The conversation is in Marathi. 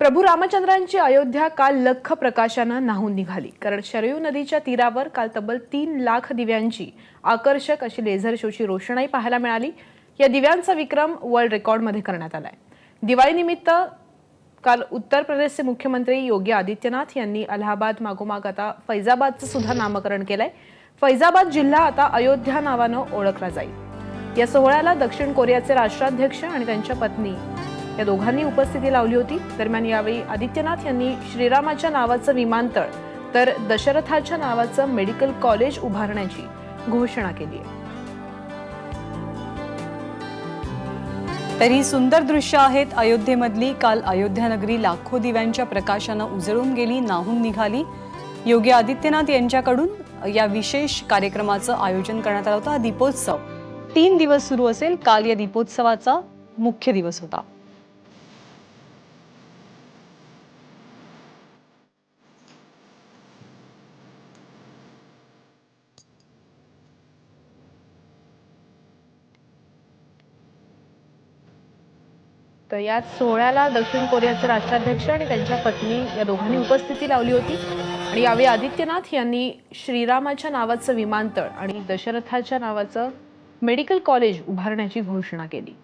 प्रभू रामचंद्रांची अयोध्या काल लख प्रकाशानं नाहून निघाली. कारण शरयू नदीच्या तीरावर काल तब्बल तीन लाख दिव्यांची आकर्षक अशी लेझर शोची रोषणाई पाहायला मिळाली. या दिव्यांचा विक्रम वर्ल्ड रेकॉर्डमध्ये करण्यात आलाय. दिवाळीनिमित्त काल उत्तर प्रदेशचे मुख्यमंत्री योगी आदित्यनाथ यांनी अलाहाबाद मागोमाग आता फैजाबादचं सुद्धा नामकरण केलंय. फैजाबाद जिल्हा आता अयोध्या नावानं ओळखला जाईल. या सोहळ्याला दक्षिण कोरियाचे राष्ट्राध्यक्ष आणि त्यांच्या पत्नी या दोघांनी उपस्थिती लावली होती. दरम्यान यावेळी आदित्यनाथ यांनी श्रीरामाच्या नावाचं विमानतळ तर दशरथाच्या नावाचं मेडिकल कॉलेज उभारण्याची घोषणा केली आहे. तर ही सुंदर दृश्य आहेत. अयोध्येमधली काल अयोध्या नगरी लाखो दिव्यांच्या प्रकाशानं उजळून गेली नाहून निघाली. योगी आदित्यनाथ यांच्याकडून या विशेष कार्यक्रमाचं आयोजन करण्यात आलं होतं. हा दीपोत्सव तीन दिवस सुरू असेल. काल या दीपोत्सवाचा मुख्य दिवस होता. तर या सोहळ्याला दक्षिण कोरियाचे राष्ट्राध्यक्ष आणि त्यांच्या पत्नी या दोघांनी उपस्थिती लावली होती. आणि यावेळी आदित्यनाथ यांनी श्रीरामाच्या नावाचं विमानतळ आणि दशरथाच्या नावाचं मेडिकल कॉलेज उभारण्याची घोषणा केली.